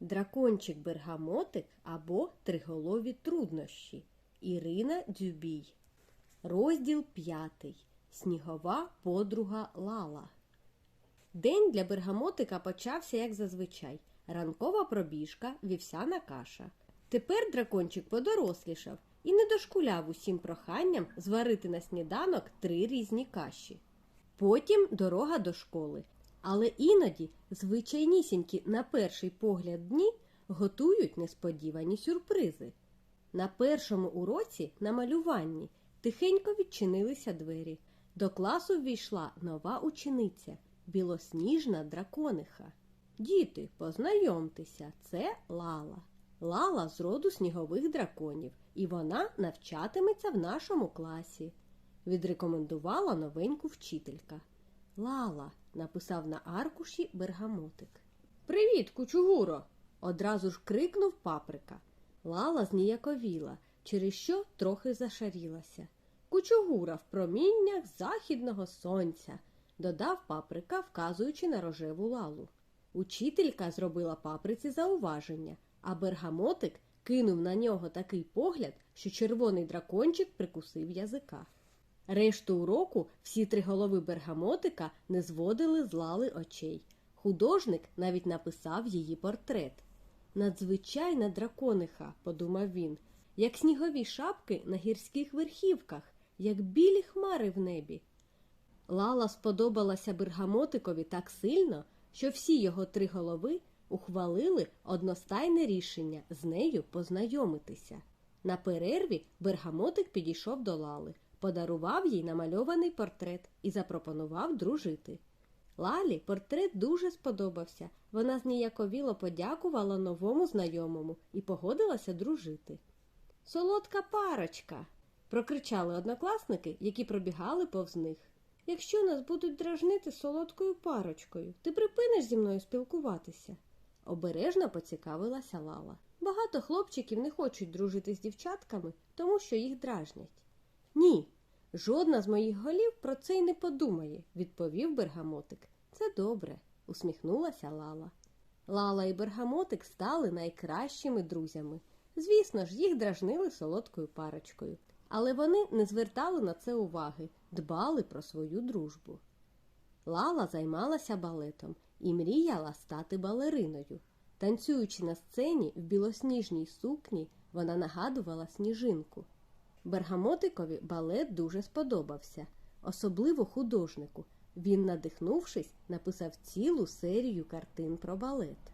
Дракончик Бергамотик або Триголові труднощі. Ірина Дзюбій. Розділ п'ятий. Снігова подруга Лала. День для бергамотика почався як зазвичай. Ранкова пробіжка, вівсяна каша. Тепер дракончик подорослішав і не дошкуляв усім проханням зварити на сніданок три різні каші. Потім дорога до школи. Але іноді звичайнісінькі на перший погляд дні готують несподівані сюрпризи. На першому уроці на малюванні тихенько відчинилися двері. До класу ввійшла нова учениця білосніжна дракониха. Діти, познайомтеся, це Лала. Лала з роду снігових драконів, і вона навчатиметься в нашому класі. Відрекомендувала новеньку вчителька. Лала, написав на аркуші бергамотик. Привіт, кучугуро! одразу ж крикнув паприка. Лала зніяковіла, через що трохи зашарілася. Кучугура в проміннях західного сонця, додав паприка, вказуючи на рожеву лалу. Учителька зробила паприці зауваження, а бергамотик кинув на нього такий погляд, що червоний дракончик прикусив язика. Решту уроку всі три голови бергамотика не зводили з лали очей. Художник навіть написав її портрет. Надзвичайна дракониха, подумав він, як снігові шапки на гірських верхівках, як білі хмари в небі. Лала сподобалася бергамотикові так сильно, що всі його три голови ухвалили одностайне рішення з нею познайомитися. На перерві бергамотик підійшов до Лали, подарував їй намальований портрет і запропонував дружити. Лалі портрет дуже сподобався. Вона зніяковіло подякувала новому знайомому і погодилася дружити. Солодка парочка. прокричали однокласники, які пробігали повз них. Якщо нас будуть дражнити солодкою парочкою, ти припиниш зі мною спілкуватися. Обережно поцікавилася Лала. Багато хлопчиків не хочуть дружити з дівчатками, тому що їх дражнять. Ні, жодна з моїх голів про це й не подумає, відповів бергамотик. Це добре, усміхнулася Лала. Лала і бергамотик стали найкращими друзями. Звісно ж, їх дражнили солодкою парочкою, але вони не звертали на це уваги, дбали про свою дружбу. Лала займалася балетом і мріяла стати балериною. Танцюючи на сцені в білосніжній сукні, вона нагадувала сніжинку. Бергамотикові балет дуже сподобався, особливо художнику. Він, надихнувшись, написав цілу серію картин про балет.